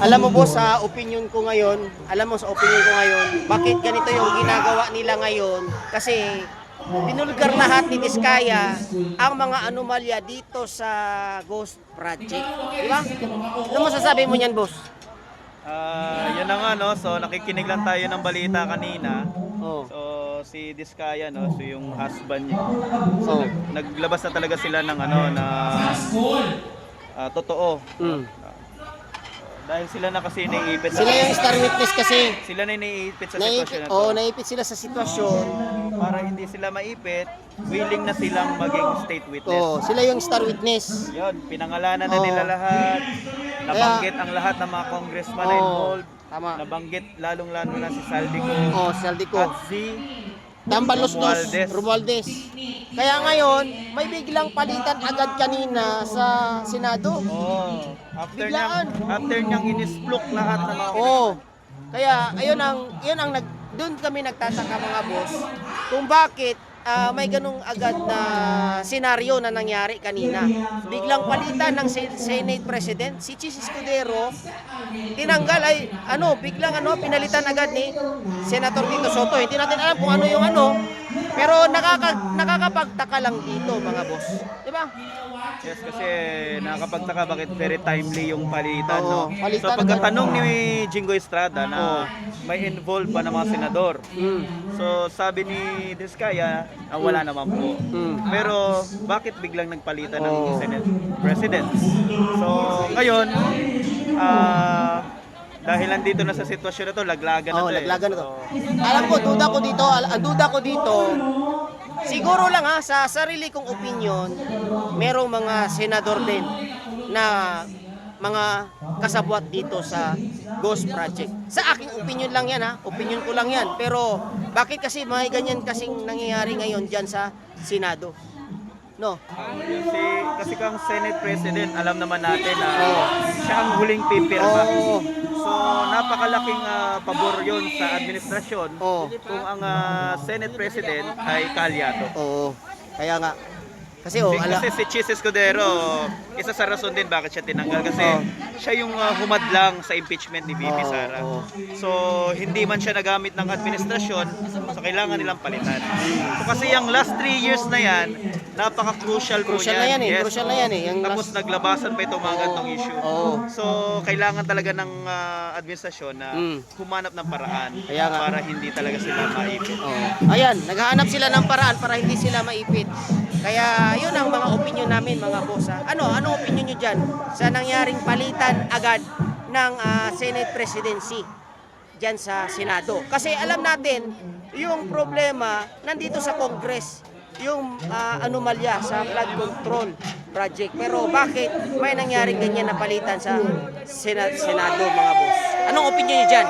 Alam mo boss, sa opinion ko ngayon, alam mo sa opinion ko ngayon, bakit ganito yung ginagawa nila ngayon? Kasi pinulgar lahat ni Diskaya ang mga anomalya dito sa Ghost Project. Di ba? Ano masasabi mo niyan, boss? Ah, yun na nga no. So nakikinig lang tayo ng balita kanina. Oh. So si Diskaya no, so yung husband niya. So Oh. nag- naglabas na talaga sila ng ano na ah, totoo. Mm. Dahil sila na kasi naiipit Sila yung star witness kasi. sila na naiipit sa sitwasyon na to. oh, naipit sila sa sitwasyon. Para hindi sila maipit, willing na silang maging state witness. Oh, sila yung star witness. Yun, pinangalanan na Oo. nila lahat. Nabanggit ang lahat ng mga congressman na Oo, involved. tama. Nabanggit lalong-lalo na si Saldico Oh, Saldico. at si Tambalos dos, Romualdez. Romualdez. Kaya ngayon, may biglang palitan agad kanina sa Senado. Oh, after Biglaan. niyang after niyang inisplok lahat ng mga Oo. Kaya ayun ang yun ang nag doon kami nagtataka mga boss kung bakit ah, may ganung agad na senaryo na nangyari kanina. Biglang palitan ng Sen- Senate President si Chis Escudero tinanggal ay ano biglang ano pinalitan agad ni Senator Tito Soto. Hindi natin alam kung ano yung ano pero nakaka, nakakapagtaka lang dito mga boss. 'Di ba? Yes, kasi nakakapagtaka bakit very timely yung palitan, Oo, no? palitan so pagkatanong ni Jingo Estrada na may involved ba ng mga senador. Mm. So sabi ni Diskaya, ah, wala naman po. Mm. Pero bakit biglang nagpalitan ng. Senate President? So ngayon, ah dahil nandito na sa sitwasyon na to, laglagan na Oh, to eh. laglagan na to. Alam ko, duda ko dito, al- ang duda ko dito, siguro lang ha, sa sarili kong opinion, merong mga senador din na mga kasabwat dito sa Ghost Project. Sa aking opinion lang yan ha, opinion ko lang yan. Pero bakit kasi may ganyan kasing nangyayari ngayon dyan sa Senado? No? si, kasi kang Senate President, alam naman natin na Oo. siya ang huling pipirma. Oo. Napakalaking ah, pabor yon sa administrasyon Oo. kung ang ah, Senate President ay kalyato. Oo. Kaya nga. Kasi oh, ala, Kasi si Chis Escudero, isa sa rason din bakit siya tinanggal kasi Oo. siya yung ah, humadlang sa impeachment ni VP Oo, Sara. oo. So, hindi man siya nagamit ng administrasyon, so kailangan nilang palitan. So, kasi yung last three years na yan, napaka-crucial po Crucial na yan eh, Yes, crucial na oo. yan eh. Yung Tapos last- naglabasan pa itong mga ganitong issue. Oo. So, kailangan talaga ng ah, administrasyon na Mm. humanap ng paraan Kaya para hindi talaga sila maipit. Oo. Ayan, naghahanap sila ng paraan para hindi sila maipit. Kaya yun ang mga opinion namin mga boss. ha. Ano, ano opinion nyo dyan sa nangyaring palitan agad ng ah, Senate Presidency dyan sa Senado? Kasi alam natin, yung problema nandito sa Congress, yung ah, anomalya sa flood control project. Pero bakit may nangyaring ganyan na palitan sa Senado mga boss? Anong opinion nyo dyan?